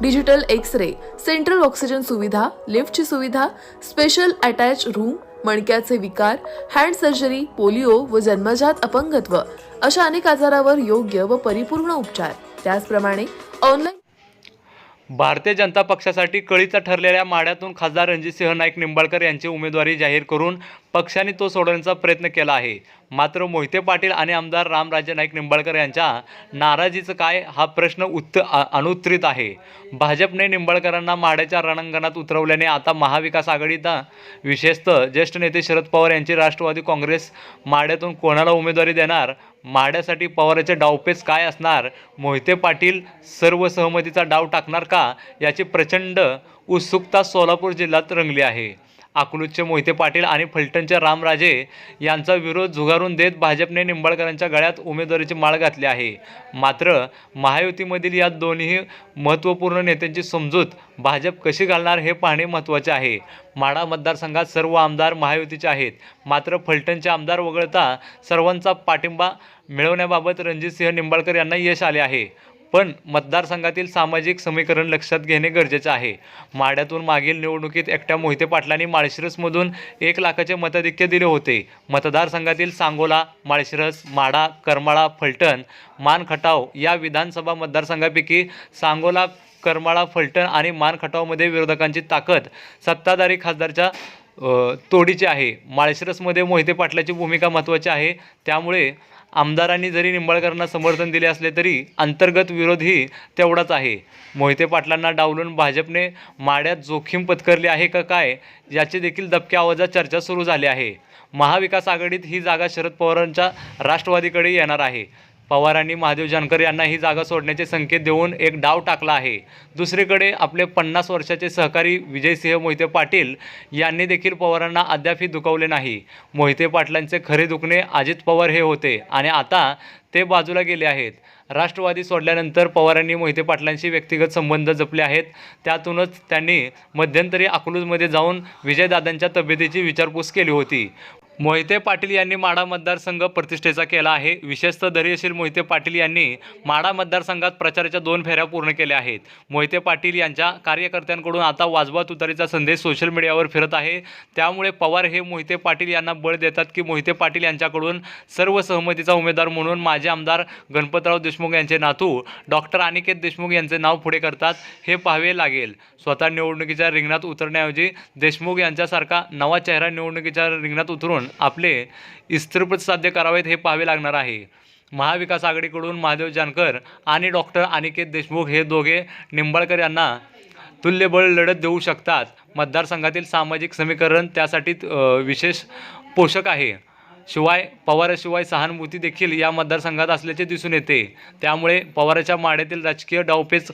digital X ray central oxygen सुविधा लिफ्टची सुविधा स्पेशल अटॅच रूम मणक्याचे विकार हँड सर्जरी पोलिओ व जन्मजात अपंगत्व अशा अनेक आजारावर योग्य व परिपूर्ण उपचार. त्याचप्रमाणे ऑनलाईन भारतीय जनता पक्षासाठी कळीचा ठरलेल्या माड्यातून खासदार रणजितसिंह नाईक निंबाळकर यांची उमेदवारी जाहीर करून पक्षाने तो सोडवण्याचा प्रयत्न केला आहे. मात्र मोहिते पाटील आणि आमदार रामराजे नाईक निंबाळकर यांच्या नाराजीचं काय हा प्रश्न उत्त अनुत्तरित आहे. भाजपने निंबाळकरांना माड्याच्या रणांगणात उतरवल्याने आता महाविकास आघाडीचा विशेषतः ज्येष्ठ नेते शरद पवार यांची राष्ट्रवादी काँग्रेस माड्यातून कोणाला उमेदवारी देणार? माड्यासाठी पवाराचे डावपेच काय असणार? मोहिते पाटील सर्व सहमतीचा डाव टाकणार का? याची प्रचंड उत्सुकता सोलापूर जिल्ह्यात रंगली आहे. अकलूजचे मोहिते पाटील आणि फलटणचे रामराजे यांचा विरोध झुगारून देत भाजपने निंबाळकरांच्या गळ्यात उमेदवारीची माळ घातली आहे. मात्र महायुतीमधील या दोन्ही महत्त्वपूर्ण नेत्यांची समजूत भाजप कशी घालणार हे पाहणे महत्त्वाचे आहे. माढा मतदारसंघात सर्व आमदार महायुतीचे आहेत. मात्र फलटणचे आमदार वगळता सर्वांचा पाठिंबा मिळवण्याबाबत रणजितसिंह निंबाळकर यांना यश आले आहे. पण मतदारसंघातील सामाजिक समीकरण लक्षात घेणे गरजेचे आहे. माड्यातून मागील निवडणुकीत एकट्या मोहिते पाटलांनी माळशिरसमधून एक लाखाचे मताधिक्य दिले होते. मतदारसंघातील सांगोला माळशिरस माडा करमाळा फलटण मानखटाव या विधानसभा मतदारसंघापैकी सांगोला करमाळा फलटण आणि मानखटावमध्ये विरोधकांची ताकद सत्ताधारी खासदारच्या तोडीचे आहे. माळशिरसमध्ये मोहिते पाटलाची भूमिका महत्त्वाची आहे. त्यामुळे आमदारांनी जरी निंबाळकरांना समर्थन दिले असले तरी अंतर्गत विरोधही तेवढाच आहे. मोहिते पाटलांना डावलून भाजपने माड्यात जोखीम पत्करली आहे का काय याची देखील दबक्या आवाजात चर्चा सुरू झाली आहे. महाविकास आघाडीत ही जागा शरद पवारांच्या राष्ट्रवादीकडे येणार आहे. पवारांनी महादेव जानकर यांना ही जागा सोडण्याचे संकेत देऊन एक डाव टाकला आहे. दुसरीकडे आपले पन्नास वर्षाचे सहकारी विजयसिंह मोहिते पाटील यांनी देखील पवारांना अद्यापही दुखवले नाही. मोहिते पाटलांचे खरे दुखणे अजित पवार हे होते आणि आता ते बाजूला गेले आहेत. राष्ट्रवादी सोडल्यानंतर पवारांनी मोहिते पाटलांशी व्यक्तिगत संबंध जपले आहेत. त्यातूनच त्यांनी मध्यंतरी अकलूजमध्ये जाऊन विजयदादांच्या तब्येतीची विचारपूस केली होती. मोहिते पाटील यांनी माढा मतदारसंघ प्रतिष्ठेचा केला आहे. विशेषतः धैर्यशील मोहिते पाटील यांनी माढा मतदारसंघात प्रचाराच्या दोन फेऱ्या पूर्ण केल्या आहेत. मोहिते पाटील यांच्या कार्यकर्त्यांकडून आता वाजवा तुतारीचा संदेश सोशल मीडियावर फिरत आहे. त्यामुळे पवार हे मोहिते पाटील यांना बळ देतात की मोहिते पाटील यांच्याकडून सर्व सहमतीचा उमेदवार म्हणून माजी आमदार गणपतराव देशमुख यांचे नातू डॉक्टर अनिकेत देशमुख यांचे नाव पुढे करतात हे पाहावे लागेल. स्वतः निवडणुकीच्या रिंगणात उतरण्याऐवजी देशमुख यांच्यासारखा नवा चेहरा निवडणुकीच्या रिंगणात उतरून आपले इस्त्रपद साध्य करावेत हे पाहावे लागणार आहे. महाविकास आघाडीकडून महादेव जानकर आणि डॉक्टर अनिकेत देशमुख हे दोघे निंबाळकर यांना तुल्यबळ लढत देऊ शकतात. मतदारसंघातील सामाजिक समीकरण त्यासाठी विशेष पोषक आहे. शिवाय पवाराशिवाय सहानुभूती देखील या मतदारसंघात असल्याचे दिसून येते. त्यामुळे पवाराच्या माड्यातील राजकीय डावपेच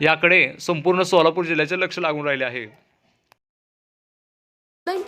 याकडे संपूर्ण सोलापूर जिल्ह्याचे लक्ष लागून राहिले आहे.